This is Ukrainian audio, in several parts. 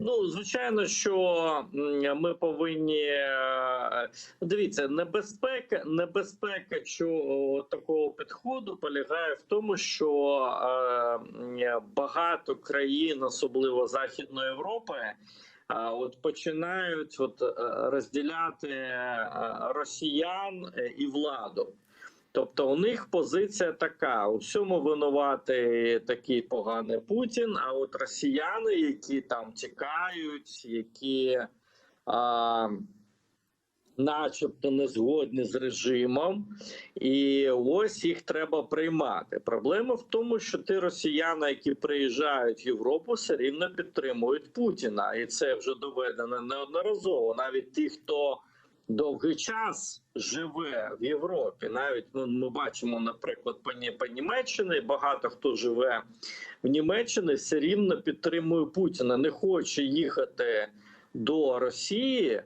Ну, звичайно, що ми повинні е, дивіться, небезпека, небезпека чого такого підходу полягає в тому, що е, багато країн, особливо Західної Європи, а от починають от е, розділяти е, росіян е, і владу. Тобто у них позиція така: у всьому винувати такий поганий Путін. А от росіяни, які там тікають, які а, начебто не згодні з режимом, і ось їх треба приймати. Проблема в тому, що ті росіяни, які приїжджають в Європу, все рівно підтримують Путіна, і це вже доведено неодноразово. Навіть ті, хто довгий час живе в Європі. Навіть ну, ми бачимо, наприклад, по, Ні- по Німеччині багато хто живе в Німеччині, все рівно підтримує Путіна, не хоче їхати до Росії.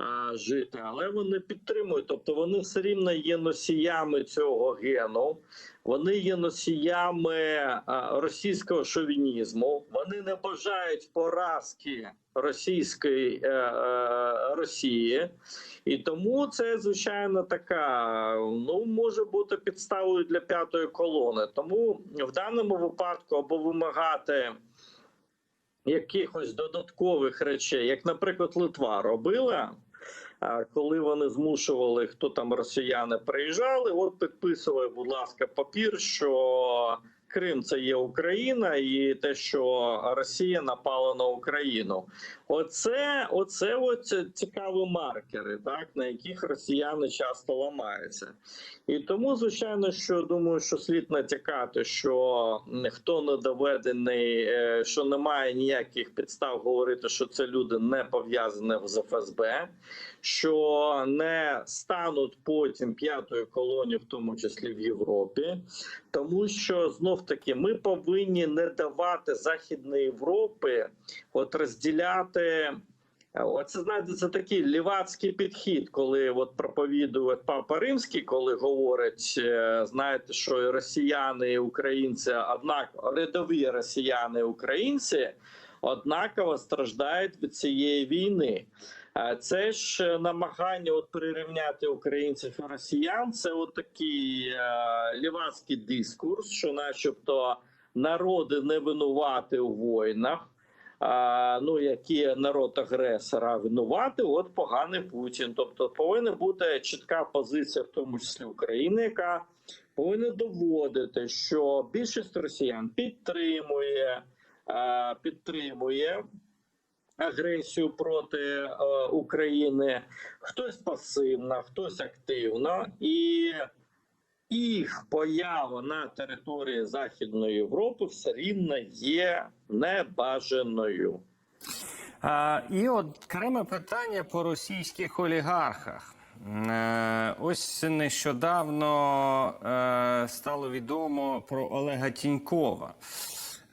А, Жити, але вони підтримують, тобто вони все рівно є носіями цього гену, вони є носіями російського шовінізму. Вони не бажають поразки російської е, е, Росії, і тому це звичайно така ну може бути підставою для п'ятої колони. Тому в даному випадку або вимагати якихось додаткових речей, як, наприклад, Литва робила. Коли вони змушували, хто там росіяни приїжджали, от підписували, будь ласка, папір, що Крим це є Україна, і те, що Росія напала на Україну. Оце, оце от цікаві маркери, так на яких росіяни часто ламаються. І тому, звичайно, що думаю, що слід натякати, що хто не доведений, е, що немає ніяких підстав говорити, що це люди не пов'язані з ФСБ, що не стануть потім п'ятою колонією, в тому числі в Європі, тому що знов таки ми повинні не давати Західної Європи от розділяти. Оце знаєте, це такий лівацький підхід, коли от проповідує Папа Римський, коли говорить, е, знаєте, що росіяни і українці, однак рядові росіяни і українці однаково страждають від цієї війни. Е, Це ж намагання от прирівняти українців і росіян. Це от такий е, лівацький дискурс, що, начебто, народи не винувати у війнах. А, ну які народ агресора винувати, от поганий Путін. Тобто повинна бути чітка позиція, в тому числі України, яка повинна доводити, що більшість росіян підтримує, підтримує агресію проти е, України. Хтось пасивно, хтось активно і. Їх поява на території Західної Європи все рівно є небажаною. А, і от окреме питання по російських олігархах. Е, Ось нещодавно е, стало відомо про Олега Тінькова.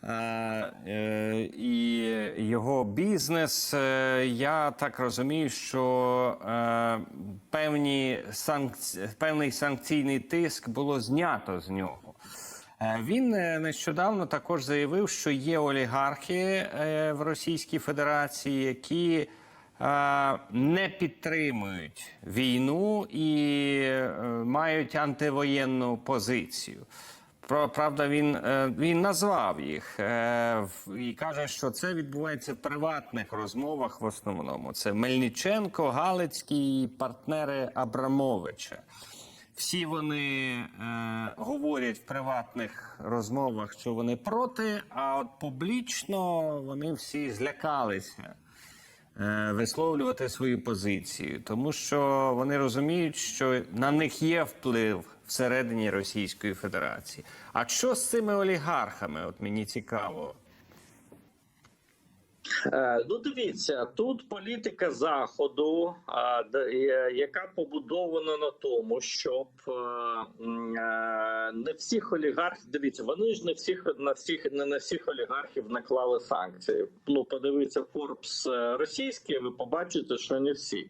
Е, І його бізнес, е, я так розумію, що е, певні санкці... певний санкційний тиск було знято з нього. Він нещодавно також заявив, що є олігархи в Російській Федерації, які не підтримують війну і мають антивоєнну позицію. Правда, він, е, він назвав їх е, і каже, що це відбувається в приватних розмовах в основному. Це Мельниченко, Галицький і партнери Абрамовича. Всі вони е, говорять в приватних розмовах, що вони проти, а от публічно вони всі злякалися е, висловлювати свою позицію, тому що вони розуміють, що на них є вплив всередині Російської Федерації. А що з цими олігархами? От мені цікаво. Е, Ну, дивіться, тут політика заходу, е, яка побудована на тому, щоб е, не всіх олігархів дивіться, вони ж не всіх на всіх не на всіх олігархів наклали санкції. Ну, подивіться Форбс російський, ви побачите, що не всі.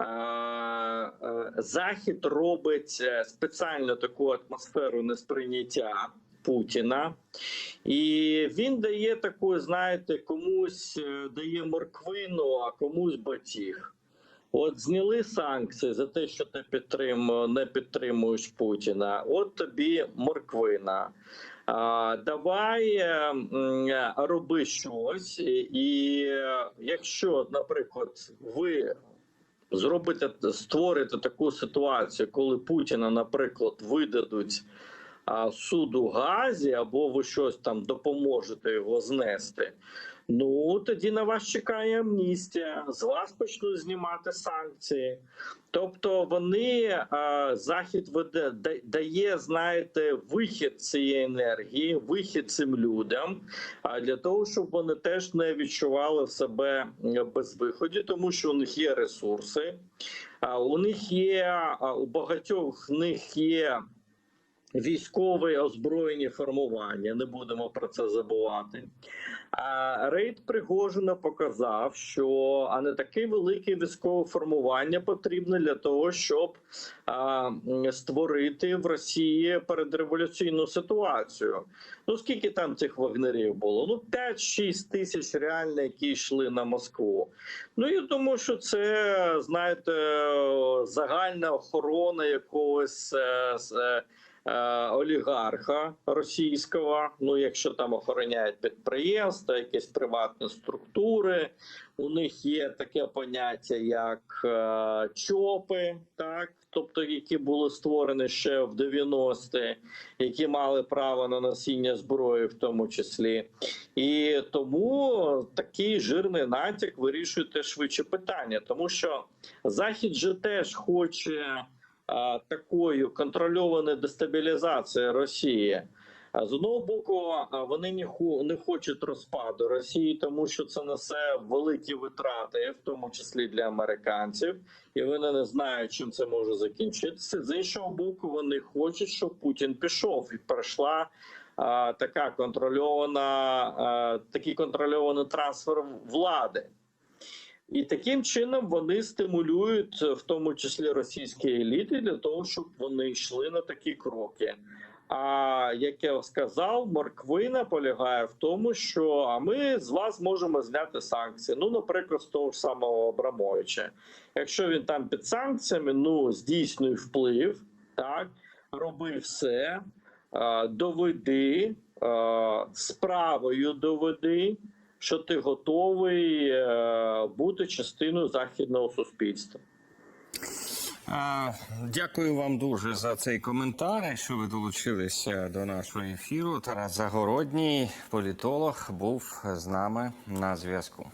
Е, е, Захід робить е, спеціально таку атмосферу несприйняття Путіна, і він дає таку, знаєте, комусь дає морквину, а комусь батіг. От зняли санкції за те, що ти підтрим... не підтримуєш Путіна. От тобі морквина. А, давай роби щось, і якщо, наприклад, ви зробите створити таку ситуацію, коли Путіна, наприклад, видадуть суду Газі, або ви щось там допоможете його знести. Ну тоді на вас чекає амністія. З вас почнуть знімати санкції. Тобто вони захід веде да- дає, знаєте, вихід цієї енергії, вихід цим людям, а для того, щоб вони теж не відчували в себе е, безвиході, тому що у них є ресурси, у них є у багатьох них є. Військові озброєні формування, не будемо про це забувати. А рейд Пригожина показав, що а не таке велике військове формування потрібно для того, щоб а, створити в Росії передреволюційну ситуацію. Ну скільки там цих вагнерів було? Ну 5-6 тисяч реально, які йшли на Москву. Ну я думаю, що це знаєте загальна охорона якогось. е, е, олігарха російського. Ну, якщо там охороняють підприємства, якісь приватні структури, у них є таке поняття, як е, ЧОПи, так. Тобто, які були створені ще в 90-ті, які мали право на носіння зброї, в тому числі, і тому такий жирний натяк вирішує те швидше питання, тому що Захід же теж хоче такою контрольованою дестабілізацією Росії. З одного боку, вони не хочуть розпаду Росії, тому що це несе великі витрати, в тому числі для американців, і вони не знають, чим це може закінчитися. З іншого боку, вони хочуть, щоб Путін пішов і пройшла. а, Така контрольована, а, такий контрольований трансфер влади. І таким чином вони стимулюють, в тому числі російські еліти, для того, щоб вони йшли на такі кроки. А як я сказав, морквина полягає в тому, що а ми з вас можемо зняти санкції. Ну, наприклад, з того ж самого Абрамовича. Якщо він там під санкціями, ну здійснює вплив, так роби все, доведи справою доведи що ти готовий е, бути частиною західного суспільства. Дякую вам дуже за цей коментар. Що ви долучилися до нашого ефіру? Тарас Загородній, політолог, був з нами на зв'язку.